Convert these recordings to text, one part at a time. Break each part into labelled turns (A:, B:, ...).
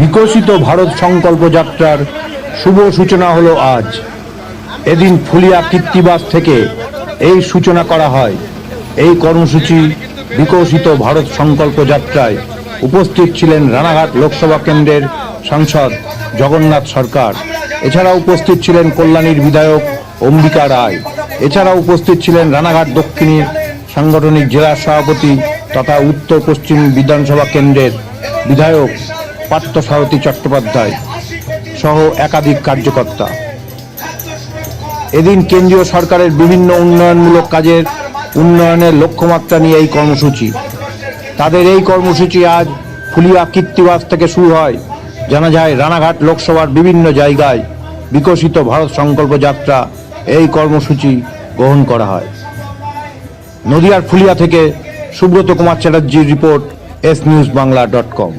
A: বিকশিত ভারত সংকল্প যাত্রার শুভ সূচনা হলো আজ। এদিন ফুলিয়া কীর্তিবাস থেকে এই সূচনা করা হয়। এই কর্মসূচি বিকশিত ভারত সংকল্প যাত্রায় উপস্থিত ছিলেন রানাঘাট লোকসভা কেন্দ্রের সাংসদ জগন্নাথ সরকার। এছাড়া উপস্থিত ছিলেন কল্যাণীর বিধায়ক অম্বিকা রায়। এছাড়া উপস্থিত ছিলেন রানাঘাট দক্ষিণের সাংগঠনিক জেলা সভাপতি তথা উত্তর পশ্চিম বিধানসভা কেন্দ্রের বিধায়ক পার্থসারথী চট্টোপাধ্যায় সহ একাধিক কার্যকর্তা। এদিন কেন্দ্রীয় সরকারের বিভিন্ন উন্নয়নমূলক কাজের উন্নয়নের লক্ষ্যমাত্রা নিয়ে এই কর্মসূচি। তাদের এই কর্মসূচি আজ ফুলিয়া কীর্তিবাস থেকে শুরু হয়। জানা যায়, রানাঘাট লোকসভার বিভিন্ন জায়গায় বিকশিত ভারত সংকল্প যাত্রা এই কর্মসূচি গ্রহণ করা হয়। নদিয়ার ফুলিয়া থেকে Subrata Kumar চ্যাটার্জির
B: report, S news Bangla dot com.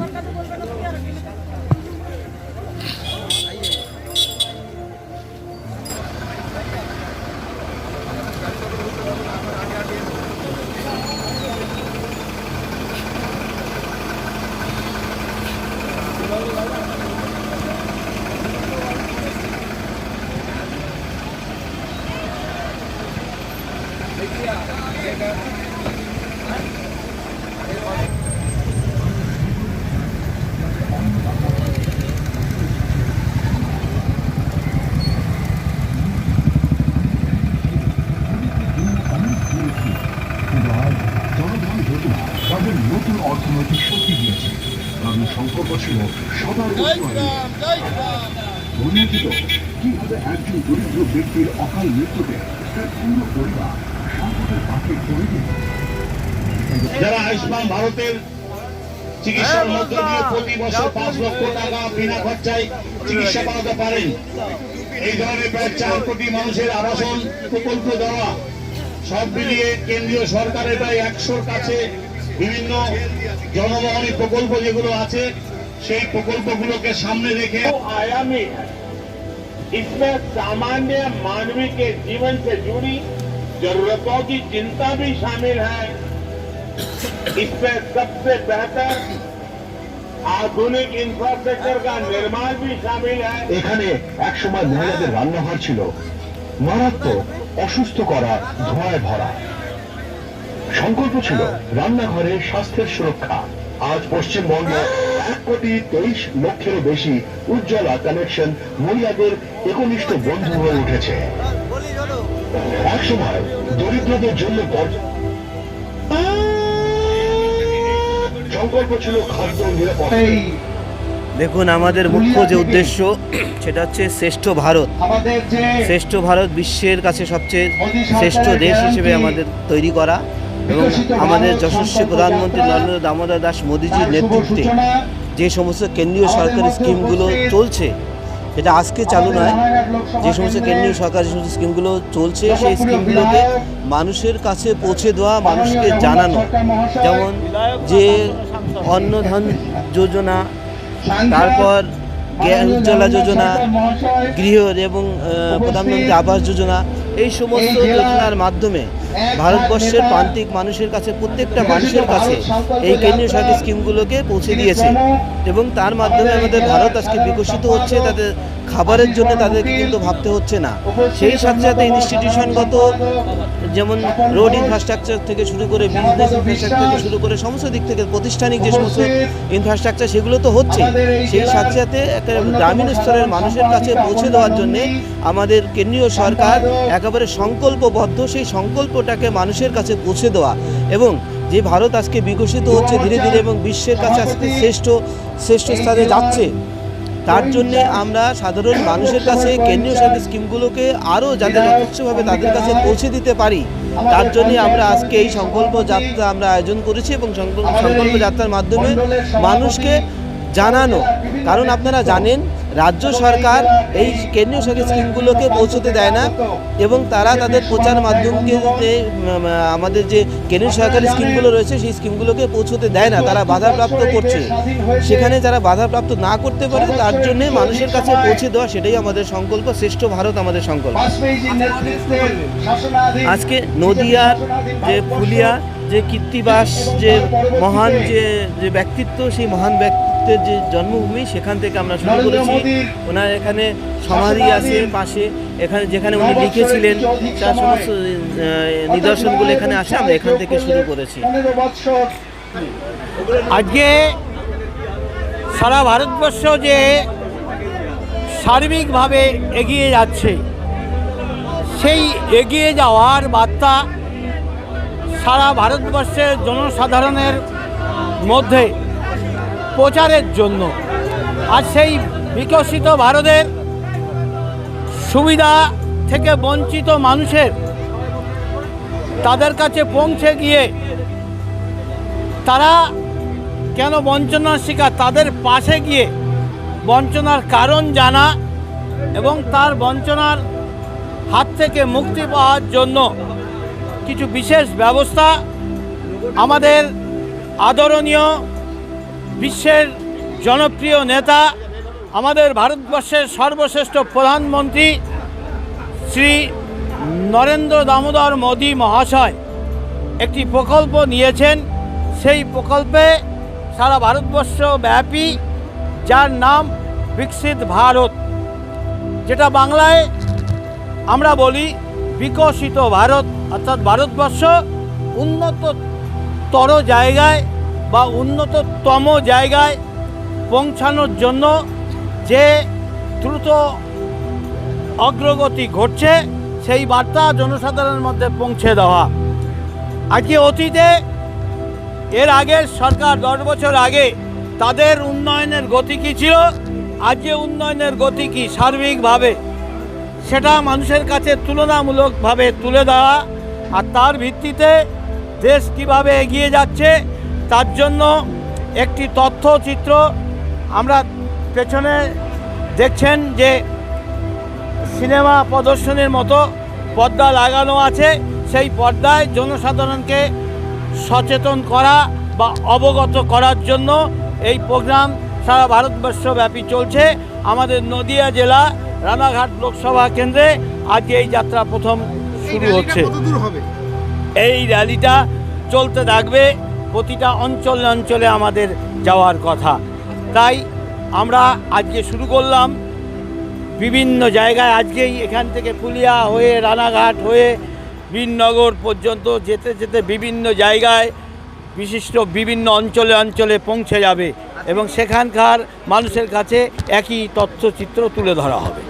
B: Thank you. সংকল্প ছিল সবার উন্নয়ন মনোনীত কীভাবে একজন দরিদ্র ব্যক্তির অকাল মৃত্যুতে তার পুরো পরিবার সংকটের পড়ে দিল
C: যারা আয়ুষ্মান ভারতের চিকিৎসার মধ্য দিয়ে প্রতি বছর পাঁচ লক্ষ টাকা বিনা খরচায় চিকিৎসা করাতে পারেন। এই ধরনের প্রায় চার কোটি মানুষের আবাসন প্রকল্প দেওয়া সব মিলিয়ে কেন্দ্রীয় সরকারের প্রায় একশোর কাছে বিভিন্ন জনবহনী প্রকল্প যেগুলো আছে সেই প্রকল্পগুলোকে সামনে রেখে
D: आयामी है इसमें सामान्य मानवी के जीवन से जुड़ी जरूरतों की चिंता भी शामिल है इसमें सबसे बेहतर आधुनिक इंफ्रास्ट्रक्चर का निर्माण भी शामिल है
B: এখানে একসময় মহিলাদের রান্নাঘর ছিল মারাত্মক অসুস্থ করা ধোঁয়ায় ভরা সংকল্প ছিল রান্নাঘরে স্বাস্থ্যের সুরক্ষা। আজ পশ্চিমবঙ্গ এক কোটি তেইশ লক্ষেরও বেশি উজ্জ্বলা কানেকশন মহিলাদের একনিষ্ঠ বন্ধু হয়ে উঠেছে। একসময় দরিদ্রদের জন্য সংকল্প ছিল খাদ্য নিরাপত্তা।
E: দেখুন আমাদের মুখ্য যে উদ্দেশ্য সেটা হচ্ছে শ্রেষ্ঠ ভারত। শ্রেষ্ঠ ভারত বিশ্বের কাছে সবচেয়ে শ্রেষ্ঠ দেশ হিসেবে আমাদের তৈরি করা। এবং আমাদের যশস্বী প্রধানমন্ত্রী নরেন্দ্র দামোদর দাস মোদীজির নেতৃত্বে যে সমস্ত কেন্দ্রীয় সরকারি স্কিমগুলো চলছে এটা আজকে চালু নয়। যে সমস্ত কেন্দ্রীয় সরকারি সমস্ত স্কিমগুলো চলছে সেই স্কিমগুলোকে মানুষের কাছে পৌঁছে দেওয়া মানুষকে জানানো। যেমন যে অন্নধান যোজনা তারপর গ্যাস উজ্জ্বলা যোজনা, গৃহ এবং প্রধানমন্ত্রী আবাস যোজনা, এই সমস্ত যোজনার মাধ্যমে ভারতবর্ষের প্রান্তিক মানুষের কাছে, প্রত্যেকটা মানুষের কাছে এই কেন্দ্রীয় সরকারি স্কিমগুলোকে পৌঁছে দিয়েছে। এবং তার মাধ্যমে আমাদের ভারত আজকে বিকশিত হচ্ছে, তাদের খাবারের জন্য তাদেরকে কিন্তু ভাবতে হচ্ছে না। সেই সাথে সাথে ইনস্টিটিউশনগত যেমন রোড ইনফ্রাস্ট্রাকচার থেকে শুরু করে বিজনেস ইনফ্রাস্ট্রাকচার থেকে শুরু করে সমস্ত দিক থেকে প্রতিষ্ঠানিক যে সমস্ত ইনফ্রাস্ট্রাকচার সেগুলো তো হচ্ছে। সেই সাথে সাথে একটা গ্রামীণ স্তরের মানুষের কাছে পৌঁছে দেওয়ার জন্যে আমাদের কেন্দ্রীয় সরকার একেবারে সংকল্পবদ্ধ, সেই সংকল্পটাকে মানুষের কাছে পৌঁছে দেওয়া এবং যে ভারত আজকে বিকশিত হচ্ছে ধীরে ধীরে এবং বিশ্বের কাছে আজকে শ্রেষ্ঠ শ্রেষ্ঠ স্থানে যাচ্ছে তার জন্য আমরা সাধারণ মানুষের কাছে কেন্দ্রীয় সরকারি স্কিমগুলোকে আরও যাতে যথেচ্ছভাবে তাদের কাছে পৌঁছে দিতে পারি, তার জন্য আমরা আজকে এই সংকল্প যাত্রা আমরা আয়োজন করেছি এবং সংকল্প যাত্রার মাধ্যমে মানুষকে জানানো। কারণ আপনারা জানেন রাজ্য সরকার এই কেন্দ্রীয় সরকারি স্কিমগুলোকে পৌঁছতে দেয় না এবং তারা তাদের প্রচার মাধ্যমকে আমাদের যে কেন্দ্রীয় সরকারি স্কিমগুলো রয়েছে, সেই স্কিমগুলোকে পৌঁছতে দেয় না। তারা বাধাপ্রাপ্ত করছে। সেখানে যারা বাধাপ্রাপ্ত না করতে পারে, তার জন্য মানুষের কাছে পৌঁছে দেওয়া সেটাই আমাদের সংকল্প। শ্রেষ্ঠ ভারত আমাদের সংকল্প। আজকে নদিয়ার যে ফুলিয়া, যে কীর্তিবাস, যে মহান যে যে ব্যক্তিত্ব, সেই মহান ব্যক্তিত্ব ভক্তের যে জন্মভূমি সেখান থেকে আমরা শুরু করেছি। ওনার এখানে সমাধি আছে পাশে। এখানে যেখানে উনি লিখেছিলেন তার সমস্ত নিদর্শনগুলো এখানে আছে আমরা এখান থেকে শুরু করেছি।
F: আজকে সারা ভারতবর্ষ যে সার্বিকভাবে এগিয়ে যাচ্ছে সেই এগিয়ে যাওয়ার বার্তা সারা ভারতবর্ষের জনসাধারণের মধ্যে প্রচারের জন্য। আর সেই বিকশিত ভারতের সুবিধা থেকে বঞ্চিত মানুষের তাদের কাছে পৌঁছে গিয়ে তারা কেন বঞ্চনার শিকার? তাদের পাশে গিয়ে বঞ্চনার কারণ জানা এবং তার বঞ্চনার হাত থেকে মুক্তি পাওয়ার জন্য কিছু বিশেষ ব্যবস্থা আমাদের আদরণীয় বিশ্বের জনপ্রিয় নেতা, আমাদের ভারতবর্ষের সর্বশ্রেষ্ঠ প্রধানমন্ত্রী শ্রী নরেন্দ্র দামোদর মোদী মহাশয় একটি প্রকল্প নিয়েছেন। সেই প্রকল্পে সারা ভারতবর্ষ ব্যাপী যার নাম বিকশিত ভারত, যেটা বাংলায় আমরা বলি বিকশিত ভারত, অর্থাৎ ভারতবর্ষ উন্নততর জায়গায় বা উন্নততম জায়গায় পৌঁছানোর জন্য যে দ্রুত অগ্রগতি ঘটছে, সেই বার্তা জনসাধারণের মধ্যে পৌঁছে দেওয়া। আজকে অতীতে এর আগের সরকার দশ বছর আগে তাদের উন্নয়নের গতি কী ছিল? আজকে উন্নয়নের গতি কী সার্বিকভাবে? সেটা মানুষের কাছে তুলনামূলকভাবে তুলে দেওয়া আর তার ভিত্তিতে দেশ কীভাবে এগিয়ে যাচ্ছে তার জন্য একটি তথ্যচিত্র আমরা পেছনে দেখছেন যে সিনেমা প্রদর্শনীর মতো পর্দা লাগানো আছে। সেই পর্দায় জনসাধারণকে সচেতন করা বা অবগত করার জন্য এই প্রোগ্রাম সারা ভারতবর্ষব্যাপী চলছে। আমাদের নদিয়া জেলা রানাঘাট লোকসভা কেন্দ্রে আজকে এই যাত্রা প্রথম শুরু হচ্ছে। এই র্যালিটা চলতে থাকবে প্রতিটা অঞ্চলে অঞ্চলে আমাদের যাওয়ার কথা। তাই আমরা আজকে শুরু করলাম। বিভিন্ন জায়গায় আজকেই এখান থেকে ফুলিয়া হয়ে, রানাঘাট হয়ে বীরনগর পর্যন্ত যেতে যেতে বিভিন্ন জায়গায় বিশিষ্ট বিভিন্ন অঞ্চলে অঞ্চলে পৌঁছে যাবে এবং সেখানকার মানুষের কাছে একই তথ্যচিত্র তুলে ধরা হবে।